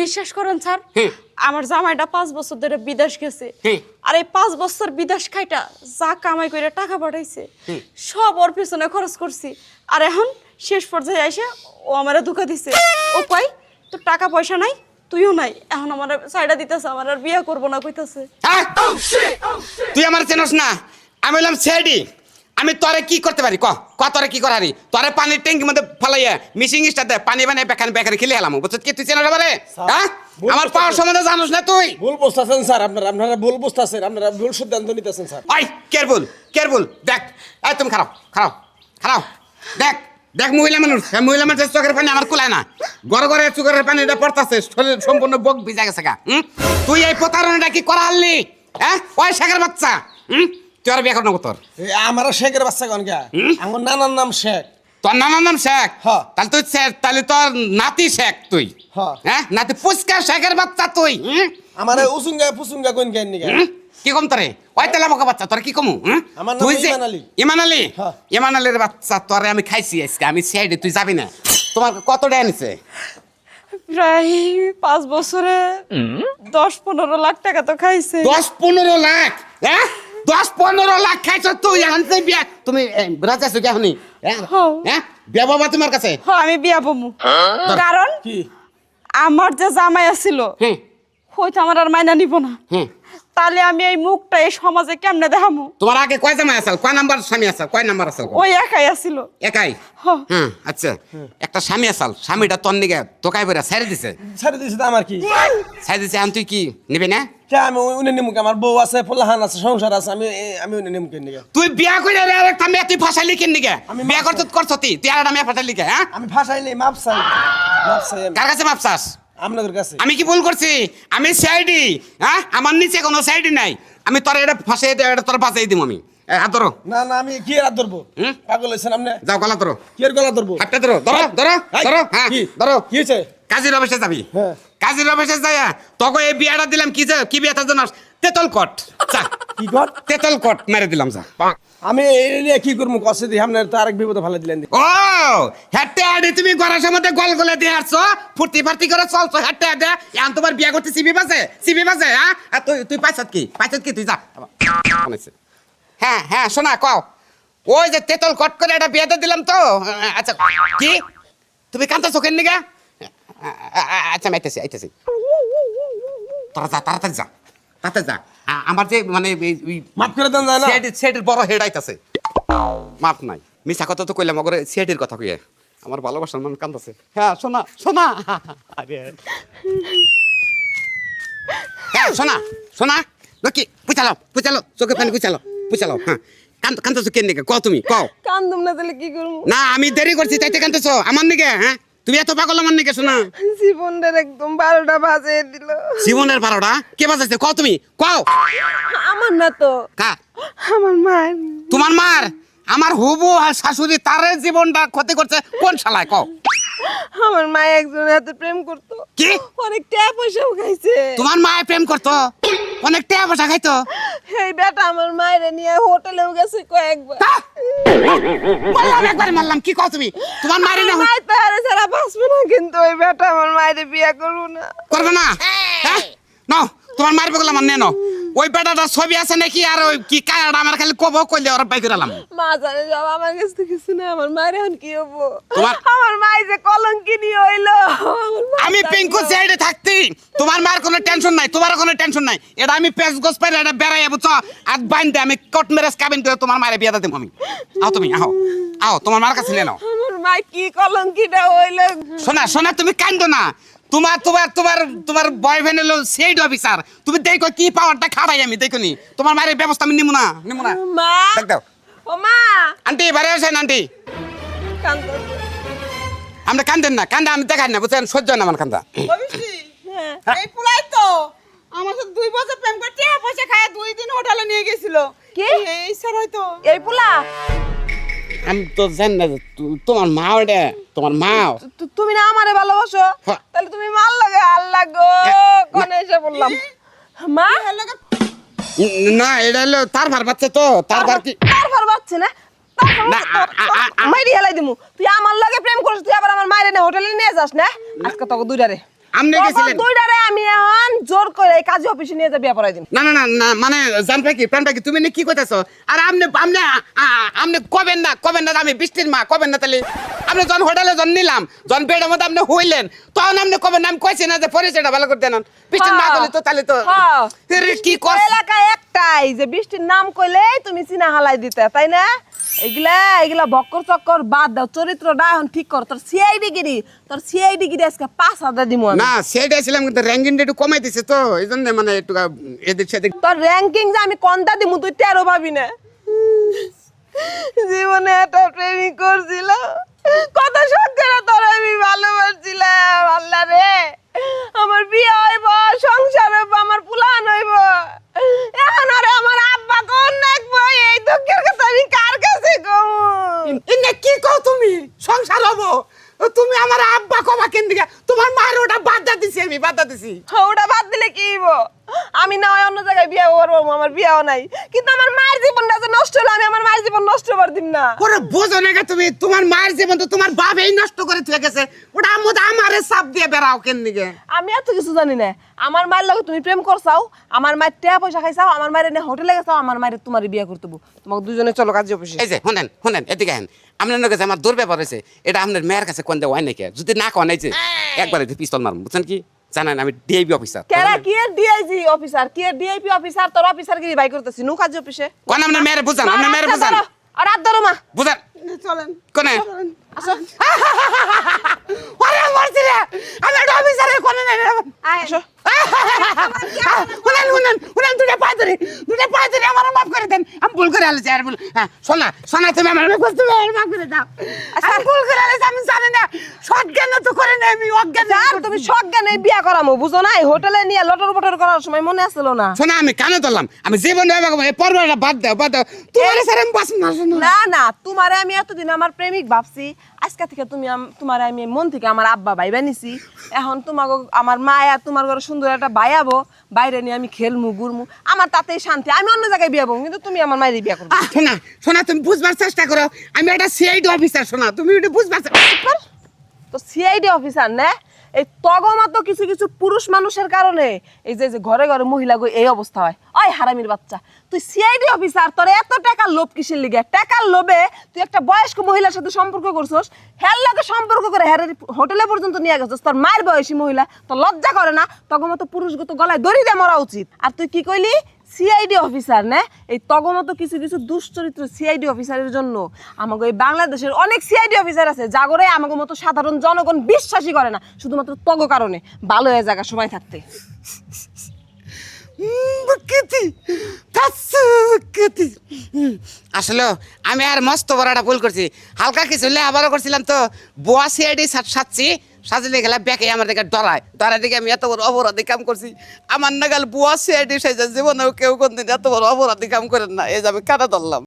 বিশ্বাস করেন স্যার? আমার জামাইটা পাঁচ বছর ধরে বিদেশ গেছে। আর এই পাঁচ বছর বিদেশ খাইটা যা কামাই করে টাকা পাঠাইছে সব ওর পিছনে খরচ করছি। আর এখন শেষ পর্যায়ে এসে ও আমারে ধোকা দিছে। ও কয় তোর টাকা পয়সা নাই তুইও নাই। এখন আমার সাইডা দিতেছে আমার আর বিয়ে করব না কইতাছে। হ্যাঁ? তুই আমার চেনস না। আমি বললাম সেডি আমি তোরে কি করতে পারি? ক ক তোরে কি করারি? তোরে পানির ট্যাঙ্কির মধ্যে ফলাইয়া মিশিং ইস্টাতে পানি বানিয়ে বেখান বেকারে খেলে হেলাম। বুঝছিস কি? তুই চেনস বারে হ্যাঁ? আমার। পাওয়ার সম্বন্ধে জানোস না তুই? ভুল বুঝতেছেন স্যার। আপনারা আপনারা ভুল বুঝতেছেন। আপনারা ভুল সিদ্ধান্ত নিতেছেন স্যার। ওই কেয়ারফুল কেয়ারফুল দেখ। এই তুমি খারাপ খারাপ খারাপ। দেখ দেখ মহিলা মানুষ। মহিলা মানুষের চোখের পানি আমার কুলায় না। গড় গড়ে চোখের পানি এটা পড়তাছে শরীর সম্পূর্ণ বক ভিজা গেছে গা? তুই এই প্রতারণাটা কি করা হারলি হ্যাঁ? ওই শেখের বাচ্চা হুম? তুই আর বিয়ে করব তোর? আমার শেখের বাচ্চা কোন গা আমার নানার নাম শেখ। তোর নানার নাম শেখ? হ্যাঁ। তাহলে তুই শেখ তাহলে তোর নাতি শেখ তুই। হ্যাঁ। হ্যাঁ? নাতি পুচকা শেখের বাচ্চা তুই হুম? আমার উসুঙ্গা ফুসুঙ্গা কোন কেন নিগা? কি কম তোরে? ওই তেলা বোকা বাচ্চা তোর কি কমু? আমার নাম তুই যে ইমান আলী। ইমান আলী? হ্যাঁ। ইমান আলীর বাচ্চা তোরে আমি খাইছি আজকে আমি সাইডে তুই যাবি না। তোমার কত টাকা নিছে প্রায় পাঁচ বছরে দশ পনেরো লাখ টাকা তো খাইছে। দশ পনেরো লাখ হ্যাঁ? দশ পনেরো লাখ খাইছ তুই আনতে তুই বিয়া। তুমি রাজ আছো কি এখনই হ্যাঁ? হ্যাঁ। হ্যাঁ বিয়া বাবা তোমার কাছে? হ আমি বিয়া বমু কারণ কি? আমার যে জামাই আছিল হ্যাঁ হয়তো আমার আর মাইনা নিব না। হ্যাঁ তাহলে আমি এই মুখটা এই সমাজে কেমনে দেখামু? তোমার আগে কয় জামাই আসাল? কয় নাম্বার স্বামী আসাল? কয় নাম্বার আসাল ওই একাই আছিল একাই? হ্যাঁ। আচ্ছা। একটা স্বামী আসাল। স্বামীটা তোর নিগে তোকাই বেড়া ছেড়ে দিছে। ছেড়ে দিয়েছে তো আমার কি? ছেড়ে দিছে এখন তুই কি নিবি না? কে আমি উনি নিমুকে আমার বউ আছে ফুলাহান আছে সংসার আছে আমি আমি উনি নিমুকে নিগা। তুই বিয়া করে রে একটা মেয়ে তুই ফাঁসাইলি কেন নিগে? আমি বিয়া করতে করছ তুই? তুই আর একটা মেয়ে ফাঁসাইলি কে হ্যাঁ? আমি ফাঁসাইলে মাপ চাই। মাপ চাই কার কাছে মাপসাস আপনাদের কাছে। আমি কি ভুল করছি? আমি সাইডি হ্যাঁ? আমার নিচে কোনো সাইডি নাই। আমি তোর এটা ফাঁসাই দে এটা তোর বাঁচাই দিব আমি। হাত ধরো। না না আমি কি আর ধরবো? পাগল হয়েছেন আপনি? যাও গলা ধরো। কি গলা ধরবো? হাতটা ধরো ধরো ধরো ধরো হ্যাঁ ধরো। কি হয়েছে? কাজীর অফিসে যাবি। হ্যাঁ। কাজীর অফিসে যাই তোকে এই বিয়াটা দিলাম কি যে কি বিয়াটা জানাস তেতল কট। চা কি কর তেতল কট মেরে দিলাম যা। আমি এই নিয়ে কি করব কষে দিয়ে আপনার তো আরেক বিপদে ফেলে দিলেন ও হেঁটে আডি তুমি গড়ার মধ্যে গল গলে দিয়ে আসছো? ফুর্তি ফার্তি করে চলছো হেঁটে আডে। এখন তোমার বিয়া করতে সিবি বাজে? সিবি বাজে হ্যাঁ? আর তুই তুই পাইছত কি? পাইছত কি? তুই যা। হ্যাঁ হ্যাঁ শোনা কও। ওই যে তেতল কট করে একটা বিয়েতে দিলাম তো। আচ্ছা কি? তুমি কান্তা চোখের নিগা? আচ্ছা আমি আইতেছি আইতেছি। তোরা যা তাড়াতাড়ি যা। তাড়াতাড়ি যা। আমার যে মানে মাফ করে দেন যায় না সেটের সেটের বড় হেড আইতাছে। মাফ নাই। মিছা কথা তো কইলাম ওগরে সেটের কথা কইয়ে। আমার ভালোবাসার মন কান্দাছে। হ্যাঁ শোনা শোনা। আরে। হ্যাঁ শোনা শোনা। লকি পুচালো পুচালো চোখে পানি পুচালো পুচালো হ্যাঁ। কান্ত কান্তছো কেন দিকে? কও তুমি কও। কান্দুম না তাহলে কি করব? না আমি দেরি করছি তাইতে কান্তছো আমার নিকে হ্যাঁ? তুমি এত পাগল আমার নিকে শোনা? জীবনের একদম বারোটা বাজে দিল। জীবনের বারোটা? কে বাজাইছে? কও তুমি কও। আমার না তো। কা? আমার মার। তোমার মার? আমার হুবু আর শাশুড়ি তারে জীবনটা ক্ষতি করছে। কোন শালায় কও। আমার মা একজনের হাতে প্রেম করতো। কি? অনেক টাকা পয়সাও খাইছে। তোমার মায়ে প্রেম করতো? অনেক টাকা পয়সা খাইতো? এই বেটা আমার মায়ের নিয়ে হোটেলেও গেছে কয়েকবার? মারলাম একবার মারলাম কি কও তুমি? তোমার না মায়ের বাঁচবে না কিন্তু ওই বেটা আমার মায়ের বিয়ে করব না। করবে না? হ্যাঁ? নাও। তোমার মারবে গেলাম নে নাও ওই বেটাটা ছবি আছে নাকি? আর ওই কি কায়াটা আমার খালি কব কইলে ওর বাই করালাম মা জানে সব আমার কাছ থেকে কিছু না আমার মায়ের এখন কি হব? তোমার- আমার মাই যে কলঙ্কিনি হইল। আমি পিঙ্কু। সাইডে থাকতি। তোমার মার কোনো টেনশন নাই তোমার কোনো টেনশন নাই। এটা আমি পেস গোস পাই এটা বেড়াই বুঝছ? আর বাইন্দে আমি কট ম্যারেজ কাবিন করে তোমার মারে বিয়ে দিম আমি। আও তুমি আও আও তোমার মার কাছে নিয়ে নাও। আমার মা কি কলঙ্কিটা হইল। শোনা শোনা তুমি কান্দো না। তোমার তোমার তোমার তোমার বয়ফ্রেন্ড হলো সেইড অফিসার তুমি দেখো কি পাওয়ারটা খাড়াই আমি দেখো নি। তোমার মায়ের ব্যবস্থা আমি নিমু না নিমু না। মা। দেখ দাও। ও মা। আন্টি বাড়ি আসেন আন্টি। আমরা কান্দেন না কান্দা আমি দেখাই না বুঝছেন? সহ্য না আমার কান্দা। হ্যাঁ এই পুলাই তো আমার সাথে দুই বছর প্রেম করে টাকা পয়সা খায় দুই দিন হোটেলে নিয়ে গেছিল। কি? এই স্যার হয়তো। এই পোলা? আমি তো জানি না যে তোমার মা ওটা তোমার মা। তুমি না আমারে ভালোবাসো। তাহলে তুমি মাল লাগে আল্লাহ গো কোনে এসে বললাম। মা? না এটা হলো তার ভার বাচ্চা তো তার ভার কি তার ভার বাচ্চা না? মাইরি হেলাই দিমু। তুই আমার লাগে প্রেম করিস তুই আবার আমার মায়ের হোটেলে নিয়ে যাস না? আজকে তোকে দুইটারে আপনি তখন গেছিলেন। দুইটারে আমি এখন জোর করে কাজী অফিসে নিয়ে যাবি বিয়া পড়াই দিন। না না না না মানে কি প্রাণটা কি তুমি কি কইতেছো? আর আপনি আপনি আ- আ- কবেন না কবেন না আমি বৃষ্টির মা কবেন না তাহলে। আপনি যখন হোটেলে যখন নিলাম যখন বেডের মধ্যে আপনি হইলেন তখন আপনি কবেন না আমি কইছি না যে পরিচয়টা ভালো করে দেন। বৃষ্টির মা বলে তো তাহলে তো হ্যাঁ। কি কর এলাকায় একটাই যে বৃষ্টির নাম কইলেই তুমি চিনা হালাই দিতে তাই না? এগুলা এগুলা বক্কর চক্কর বাদ দাও চরিত্রটা এখন ঠিক কর। তোর সিআইডি গিরি তোর সিআইডি গিরি আজকে পাঁচ হাজার দিব না সেটাই ছিলাম কিন্তু র্যাঙ্কিংটা একটু কমাই দিছে তো এই জন্য মানে একটু এদিক সেদিক। তোর র্যাঙ্কিং যে আমি কোনটা দিব তুই টেরো পাবি না। জীবনে একটা প্রেমিক করছিল কত সত্যি তোর আমি ভালোবাসছিলাম আল্লাহ রে। আমার বিয়ে হইব সংসার হইব আমার পুলান হইব এখন আরে আমার আব্বা কোন দেখব এই দুঃখের কথা আমি কার কাছে কমু ইন্নে কি কও তুমি সংসার হব তুমি আমার আব্বা কবা কেন দিকে তোমার মায়ের ওটা বাদ দিছি আমি বাদ দিছি ওটা বাদ দিলে কি হইব? আমি না হয় অন্য জায়গায় বিয়ে করব আমার বিয়েও নাই। কিন্তু আমার মায়ের জীবনটা যে নষ্ট হলো আমি আমার মায়ের জীবন নষ্ট করে দিম না। ওরে বোঝো না তুমি তোমার মায়ের জীবন তো তোমার বাপ এই নষ্ট করে থুয়ে গেছে। ওটা আমুদ আমারে চাপ দিয়ে বেড়াও কেন দিকে আমি এত কিছু জানি না। আমার মায়ের লগে তুমি প্রেম করছাও আমার মায়ের টাকা পয়সা খাইছাও আমার মায়ের এনে হোটেলে গেছাও আমার মায়ের তোমার বিয়ে করতে বো। তোমাকে দুজনে চলো কাজে অফিসে। এই যে শুনেন শুনেন এদিকে হেন আপনার কাছে আমার দুর্ব্যবহার হয়েছে এটা আপনার মেয়ের কাছে কোন দেওয়া নাকি যদি না কোন এই যে একবার পিস্তল মারুন বুঝছেন কি? জানেন আমি ডিআইপি অফিসার কেরা কি ডিআইজি অফিসার কি ডিআইপি অফিসার তোর অফিসার কি? ভাই করতেছি। নু কাজে অফিসে কোন আপনার মেয়ের বুঝান আপনার মেয়ের বুঝান। আর হাত মা। বুঝান। চলেন। কোনে? আসো। আরে মরছি রে আমি একটা অফিসারের কোনে নাই রে আসো। শুনেন শুনেন শুনেন দুটা পায়ে ধরি। দুটা পায়ে ধরি আমার মাফ করে দেন। আমি ভুল করে আর হ্যাঁ শোনা শোনা তুমি আমার মাফ তুমি আমার মাফ করে দাও। আমি ভুল করে আলেছি আমি জানি না। সজ্ঞান তো করে না আমি অজ্ঞান স্যার তুমি সজ্ঞানে বিয়া করামো বুঝো না? এই হোটেলে নিয়ে লটর বটর করার সময় মনে আসলো না। শোনা আমি কেন ধরলাম। আমি জীবন বাদ দাও বাদ দাও। তোমার স্যার আমি বাঁচব না শোনো না না তোমারে আমি এতদিন আমার প্রেমিক ভাবছি আজকে থেকে তুমি তোমার আমি মন থেকে আমার আব্বা ভাইবা নিছি। এখন তোমাকে আমার মায়া তোমার ঘরে সুন্দর একটা ভাইয়াবো বাইরে নিয়ে আমি খেলমু গুরমু আমার তাতেই শান্তি আমি অন্য জায়গায় বিয়াবো কিন্তু তুমি আমার মায়ের বিয়া করো শোনা শোনা তুমি বুঝবার চেষ্টা করো। আমি একটা সিআইডি অফিসার শোনা তুমি এটা বুঝবার তো সিআইডি অফিসার না? এই তগমাত কিছু কিছু পুরুষ মানুষের কারণে, এই যে যে ঘরে ঘরে মহিলা গো, এই অবস্থা হয়। ওই হারামির বাচ্চা, তুই সিআইডি অফিসার তোর এত টাকার লোভ কিসের লিগে? টাকার লোভে তুই একটা বয়স্ক মহিলার সাথে সম্পর্ক করছস লগে সম্পর্ক করে হের হোটেলে পর্যন্ত নিয়ে গেছস, তোর মায়ের বয়সী মহিলা, তোর লজ্জা করে না তগমতো পুরুষগত গলায় দড়ি দিয়ে মরা উচিত। আর তুই কি কইলি? সিআইডি অফিসার না? এই তগমতো কিছু কিছু দুশ্চরিত্র সিআইডি অফিসারের জন্য। আমাকে এই বাংলাদেশের অনেক সিআইডি অফিসার আছে, জাগরে আমাকে মতো সাধারণ জনগণ বিশ্বাসই করে না, শুধুমাত্র তগ কারণে। ভালো হয়ে জায়গা সময় থাকতে। আসলে আমি আর মস্ত বড় একটা ভুল করছি। হালকা কিছু আবারও করছিলাম তো। বুয়া সিআইডি সাচ্ছি সাজিলে গেলে ব্যাকে আমার দিকে ডরায়। ডরার দিকে আমি এত বড় অপরাধী কাম করছি। আমার নাগাল বুয়া সিআইডি সাইজা জীবনেও কেউ কোনদিন এত বড় অপরাধী কাম করেন না। এই যে আমি কাটা ধরলাম।